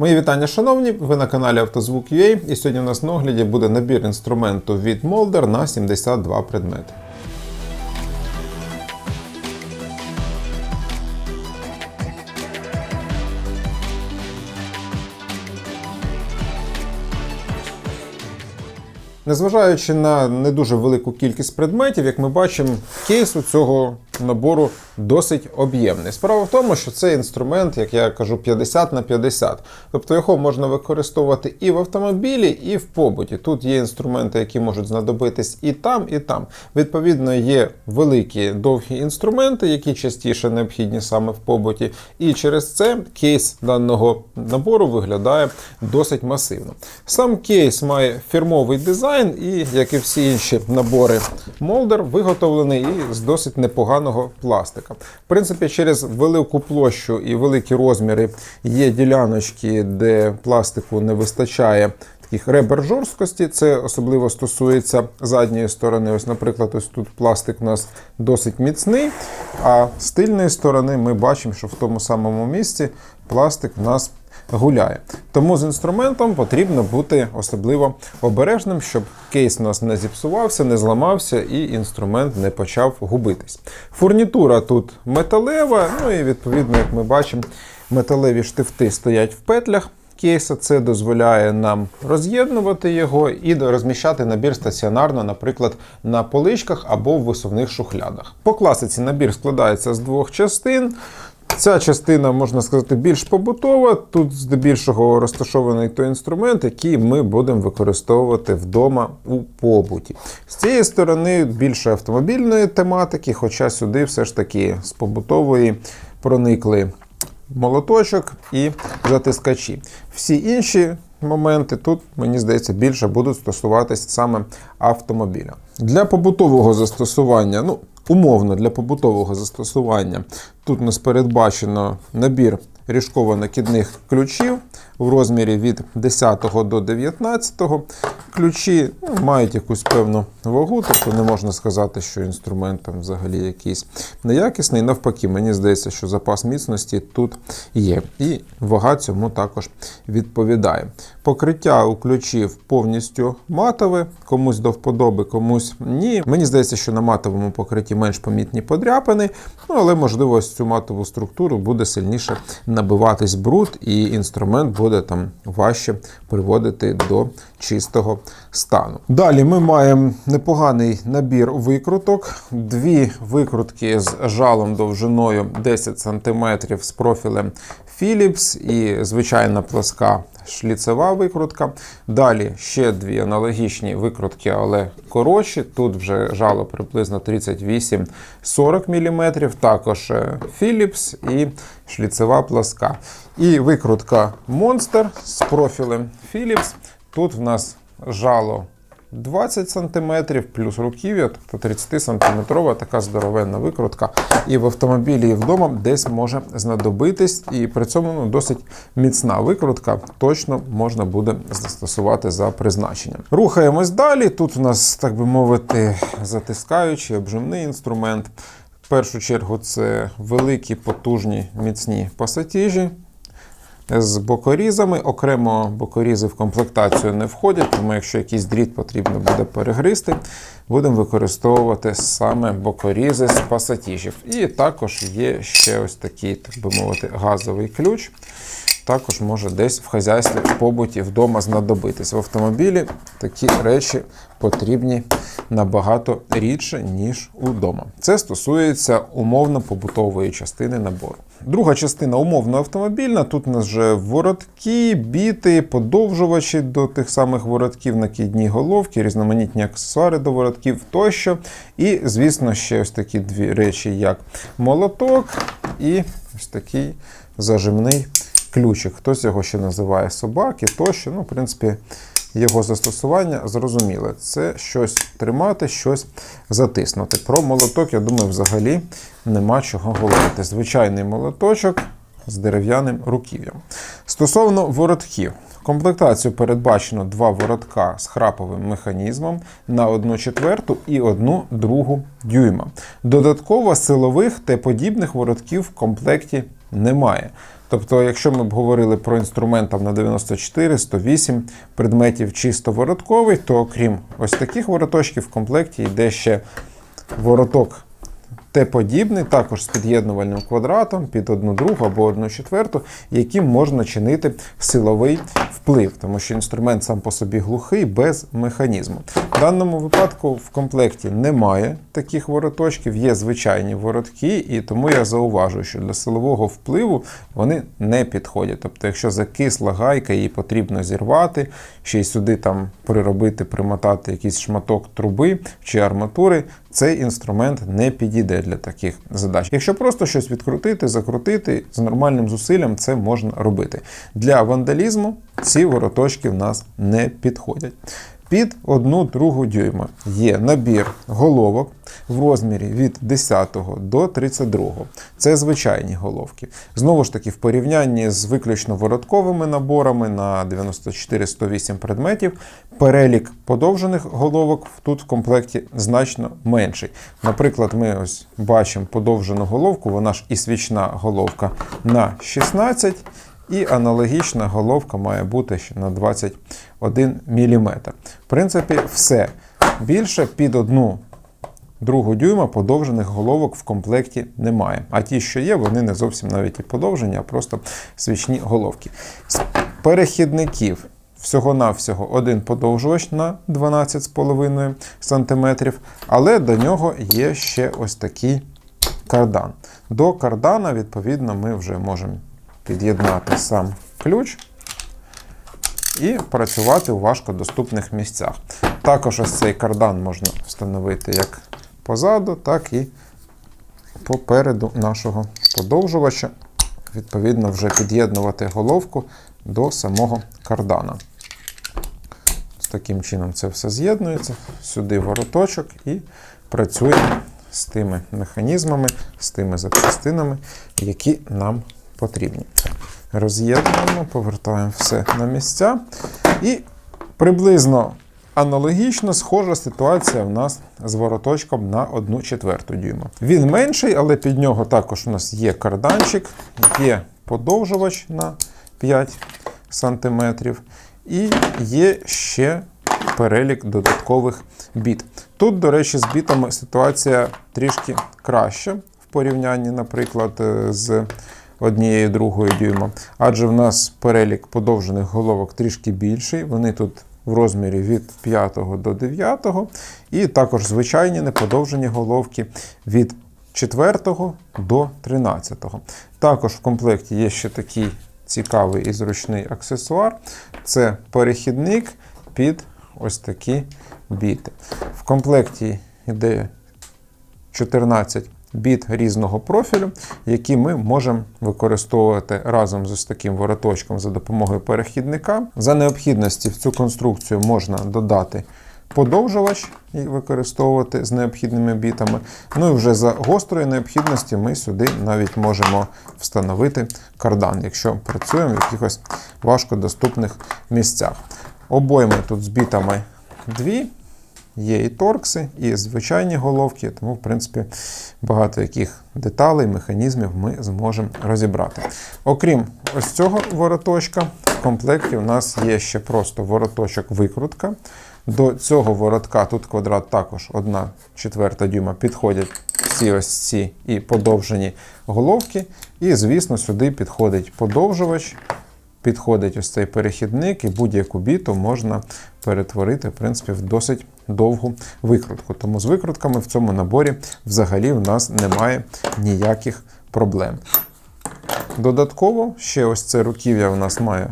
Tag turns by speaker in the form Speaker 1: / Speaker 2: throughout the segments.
Speaker 1: Мої вітання, шановні! Ви на каналі Автозвук.ua і сьогодні у нас на огляді буде набір інструменту від Molder на 72 предмети. Незважаючи на не дуже велику кількість предметів, як ми бачимо, кейс у цього набору досить об'ємний. Справа в тому, що цей інструмент, як я кажу, 50 на 50. Тобто його можна використовувати і в автомобілі, і в побуті. Тут є інструменти, які можуть знадобитись і там, і там. Відповідно, є великі довгі інструменти, які частіше необхідні саме в побуті. І через це кейс даного набору виглядає досить масивно. Сам кейс має фірмовий дизайн, і, як і всі інші набори Молдер, виготовлений з досить непоганого пластика. В принципі, через велику площу і великі розміри є діляночки, де пластику не вистачає. Таких ребер жорсткості, це особливо стосується задньої сторони. Ось, наприклад, ось тут пластик у нас досить міцний, а з тильної сторони ми бачимо, що в тому самому місці пластик у нас гуляє. Тому з інструментом потрібно бути особливо обережним, щоб кейс у нас не зіпсувався, не зламався і інструмент не почав губитись. Фурнітура тут металева, ну і відповідно, як ми бачимо, металеві штифти стоять в петлях. Кейса це дозволяє нам роз'єднувати його і розміщати набір стаціонарно, наприклад, на поличках або в висувних шухлядах. По класиці набір складається з двох частин. Ця частина, можна сказати, більш побутова. Тут здебільшого розташований той інструмент, який ми будемо використовувати вдома у побуті. З цієї сторони більше автомобільної тематики, хоча сюди все ж таки з побутової проникли молоточок і затискачі. Всі інші моменти тут, мені здається, більше будуть стосуватись саме автомобіля. Для побутового застосування, ну, умовно для побутового застосування, тут у нас передбачено набір ріжково-накидних ключів в розмірі від 10 до 19. Ключі ну, мають якусь певну вагу, тобто не можна сказати, що інструмент там взагалі якийсь неякісний. Навпаки, мені здається, що запас міцності тут є. І вага цьому також відповідає. Покриття у ключів повністю матове, комусь до вподоби, комусь ні. Мені здається, що на матовому покритті менш помітні подряпини, ну, але можливо цю матову структуру буде сильніше набиватись бруд, і інструмент буде там важче приводити до чистого стану. Далі ми маємо непоганий набір викруток, дві викрутки з жалом довжиною 10 см з профілем Philips і звичайна плоска шліцева викрутка. Далі ще дві аналогічні викрутки, але коротші. Тут вже жало приблизно 38-40 мм, також Philips і шліцева пласка. І викрутка Monster з профілем Philips. Тут в нас жало 20 см плюс руків'я, тобто 30 см така здоровенна викрутка. І в автомобілі, і вдома десь може знадобитись, і при цьому ну, досить міцна викрутка, точно можна буде застосувати за призначенням. Рухаємось далі. Тут у нас, так би мовити, затискаючий обжимний інструмент. В першу чергу це великі, потужні, міцні пасатіжі з бокорізами. Окремо бокорізи в комплектацію не входять, тому якщо якийсь дріт потрібно буде перегризти, будемо використовувати саме бокорізи з пасатіжів. І також є ще ось такий, так би мовити, газовий ключ. Також може десь в хазяйстві, в побуті, вдома знадобитись. В автомобілі такі речі потрібні набагато рідше, ніж удома. Це стосується умовно-побутової частини набору. Друга частина умовно автомобільна. Тут у нас вже воротки, біти, подовжувачі до тих самих воротків, накидні головки, різноманітні аксесуари до воротків тощо. І, звісно, ще ось такі дві речі, як молоток і ось такий зажимний ключик. Хтось його ще називає собаки тощо. Ну, в принципі, його застосування зрозуміле. Це щось тримати, щось затиснути. Про молоток, я думаю, взагалі нема чого говорити. Звичайний молоточок з дерев'яним руків'ям. Стосовно воротків. Комплектацію передбачено два воротка з храповим механізмом на 1 четверту і 1 другу дюйма. Додатково силових та подібних воротків в комплекті немає. Тобто, якщо ми б говорили про інструмент там, на 94, 108 предметів чисто воротковий, то окрім ось таких вороточків в комплекті йде ще вороток Т-подібний, також з під'єднувальним квадратом під одну другу або одну четверту, яким можна чинити силовий вплив, тому що інструмент сам по собі глухий без механізму. В даному випадку в комплекті немає таких вороточків, є звичайні воротки, і тому я зауважую, що для силового впливу вони не підходять. Тобто, якщо закисла гайка, її потрібно зірвати, ще й сюди там приробити, примотати якийсь шматок труби чи арматури, цей інструмент не підійде для таких задач. Якщо просто щось відкрутити, закрутити з нормальним зусиллям, це можна робити. Для вандалізму ці вороточки в нас не підходять. Під 1 другу дюйма є набір головок в розмірі від 10 до 32. Це звичайні головки. Знову ж таки, в порівнянні з виключно воротковими наборами на 94-108 предметів, перелік подовжених головок тут в комплекті значно менший. Наприклад, ми ось бачимо подовжену головку, вона ж і свічна головка на 16. І аналогічна головка має бути ще на 21 мм. В принципі, все. Більше під одну другу дюйма подовжених головок в комплекті немає. А ті, що є, вони не зовсім навіть і подовжені, а просто свічні головки. З перехідників всього-навсього один подовжувач на 12,5 см, але до нього є ще ось такий кардан. До кардана, відповідно, ми вже можемо під'єднати сам ключ і працювати у важкодоступних місцях. Також ось цей кардан можна встановити як позаду, так і попереду нашого подовжувача. Відповідно, вже під'єднувати головку до самого кардана. З таким чином це все з'єднується, сюди вороточок і працює з тими механізмами, з тими запчастинами, які нам потрібні. Роз'єднуємо, повертаємо все на місця. І приблизно аналогічно схожа ситуація в нас з вороточком на 1 четверту дюйма. Він менший, але під нього також у нас є карданчик, є подовжувач на 5 см, і є ще перелік додаткових біт. Тут, до речі, з бітами ситуація трішки краща в порівнянні, наприклад, з однією другою дюйма, адже в нас перелік подовжених головок трішки більший. Вони тут в розмірі від 5 до 9, і також звичайні неподовжені головки від 4 до 13. Також в комплекті є ще такий цікавий і зручний аксесуар це перехідник під ось такі біти. В комплекті йде 14 біт різного профілю, які ми можемо використовувати разом з таким вороточком за допомогою перехідника. За необхідності в цю конструкцію можна додати подовжувач і використовувати з необхідними бітами. Ну і вже за гострої необхідності ми сюди навіть можемо встановити кардан, якщо працюємо в якихось важкодоступних місцях. Обойми тут з бітами дві. Є і торкси, і звичайні головки, тому, в принципі, багато яких деталей, механізмів ми зможемо розібрати. Окрім ось цього вороточка, в комплекті у нас є ще просто вороточок-викрутка. До цього воротка тут квадрат також 1 четверта дюйма підходять всі ось ці і подовжені головки. І, звісно, сюди підходить подовжувач. Підходить ось цей перехідник, і будь-яку біту можна перетворити в принципі, в досить довгу викрутку. Тому з викрутками в цьому наборі взагалі в нас немає ніяких проблем. Додатково, ще ось це руків'я у нас має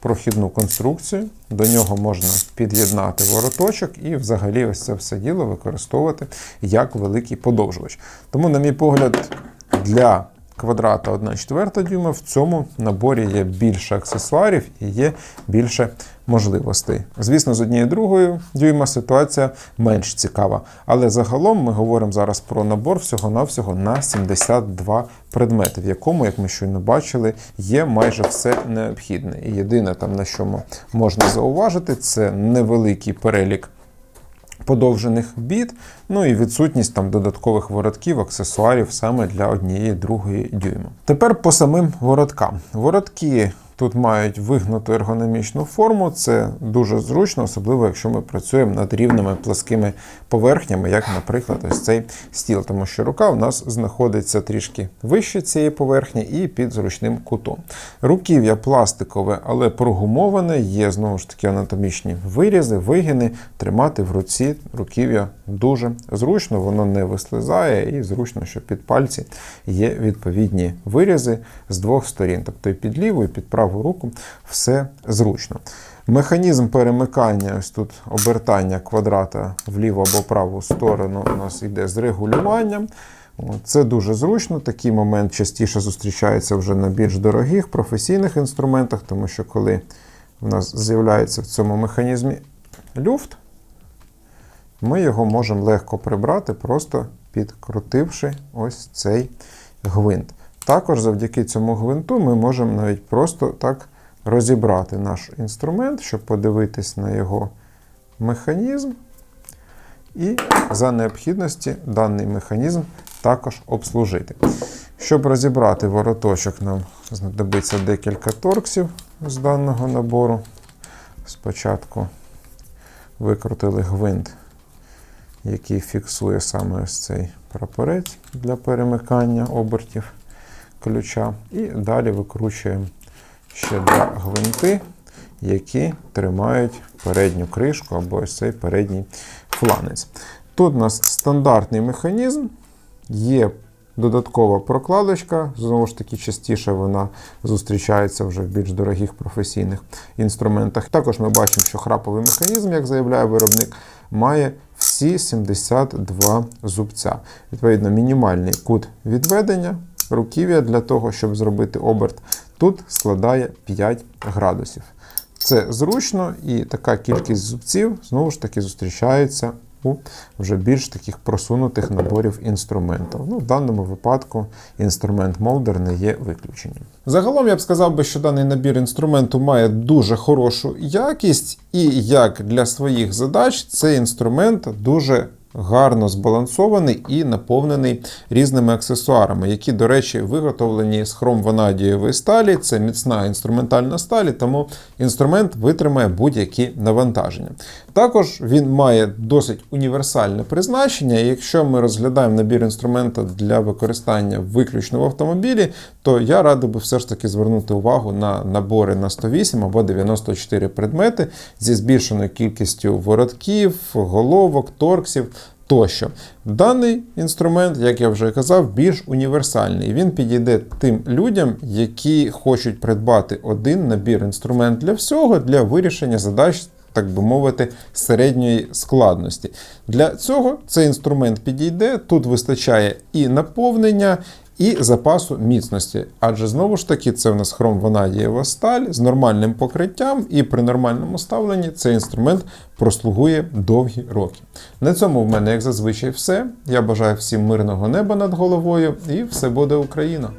Speaker 1: прохідну конструкцію, до нього можна під'єднати вороточок і взагалі ось це все діло використовувати як великий подовжувач. Тому, на мій погляд, для квадрата 1 четверта дюйма. В цьому наборі є більше аксесуарів і є більше можливостей. Звісно, з однією другою дюйма ситуація менш цікава. Але загалом ми говоримо зараз про набор всього-навсього на 72 предмети, в якому, як ми щойно бачили, є майже все необхідне. І єдине, там, на що можна зауважити, це невеликий перелік подовжених бід, ну і відсутність там додаткових воротків, аксесуарів саме для однієї другої дюйма. Тепер по самим вороткам. Воротки тут мають вигнуту ергономічну форму. Це дуже зручно, особливо якщо ми працюємо над рівними пласкими поверхнями, як, наприклад, ось цей стіл, тому що рука у нас знаходиться трішки вище цієї поверхні і під зручним кутом. Руків'я пластикове, але прогумоване, є знову ж таки анатомічні вирізи, вигини. Тримати в руці руків'я дуже зручно, воно не вислизає, і зручно, що під пальці є відповідні вирізи з двох сторін, тобто і під ліву, і під праву руку все зручно. Механізм перемикання, ось тут обертання квадрата в ліву або праву сторону у нас йде з регулюванням. Це дуже зручно. Такий момент частіше зустрічається вже на більш дорогих професійних інструментах, тому що коли в нас з'являється в цьому механізмі люфт, ми його можемо легко прибрати, просто підкрутивши ось цей гвинт. Також завдяки цьому гвинту ми можемо навіть просто так розібрати наш інструмент, щоб подивитись на його механізм. І за необхідності даний механізм також обслужити. Щоб розібрати вороточок, нам знадобиться декілька торксів з даного набору. Спочатку викрутили гвинт, який фіксує саме ось цей прапорець для перемикання обертів ключа. І далі викручуємо ще два гвинти, які тримають передню кришку або ось цей передній фланець. Тут у нас стандартний механізм, є додаткова прокладочка, знову ж таки, частіше вона зустрічається вже в більш дорогих професійних інструментах. Також ми бачимо, що храповий механізм, як заявляє виробник, має всі 72 зубця. Відповідно, мінімальний кут відведення руків'я для того, щоб зробити оберт, тут складає 5 градусів. Це зручно і така кількість зубців знову ж таки зустрічається у вже більш таких просунутих наборів інструментів. Ну, В даному випадку інструмент молдер не є виключенням. Загалом я б сказав би, що даний набір інструменту має дуже хорошу якість, і як для своїх задач цей інструмент дуже гарно збалансований і наповнений різними аксесуарами, які, до речі, виготовлені з хром-ванадієвої сталі. Це міцна інструментальна сталі, тому інструмент витримає будь-які навантаження. Також він має досить універсальне призначення. Якщо ми розглядаємо набір інструменту для використання виключно в автомобілі, то я радий би все ж таки звернути увагу на набори на 108 або 94 предмети зі збільшеною кількістю воротків, головок, торксів тощо. Даний інструмент, як я вже казав, більш універсальний. Він підійде тим людям, які хочуть придбати один набір інструмент для всього, для вирішення задач. Так би мовити, середньої складності. Для цього цей інструмент підійде. Тут вистачає і наповнення, і запасу міцності. Адже знову ж таки, це в нас хром ванадієва сталь з нормальним покриттям, і при нормальному ставленні цей інструмент прослугує довгі роки. На цьому в мене, як зазвичай, все. Я бажаю всім мирного неба над головою, і все буде Україна!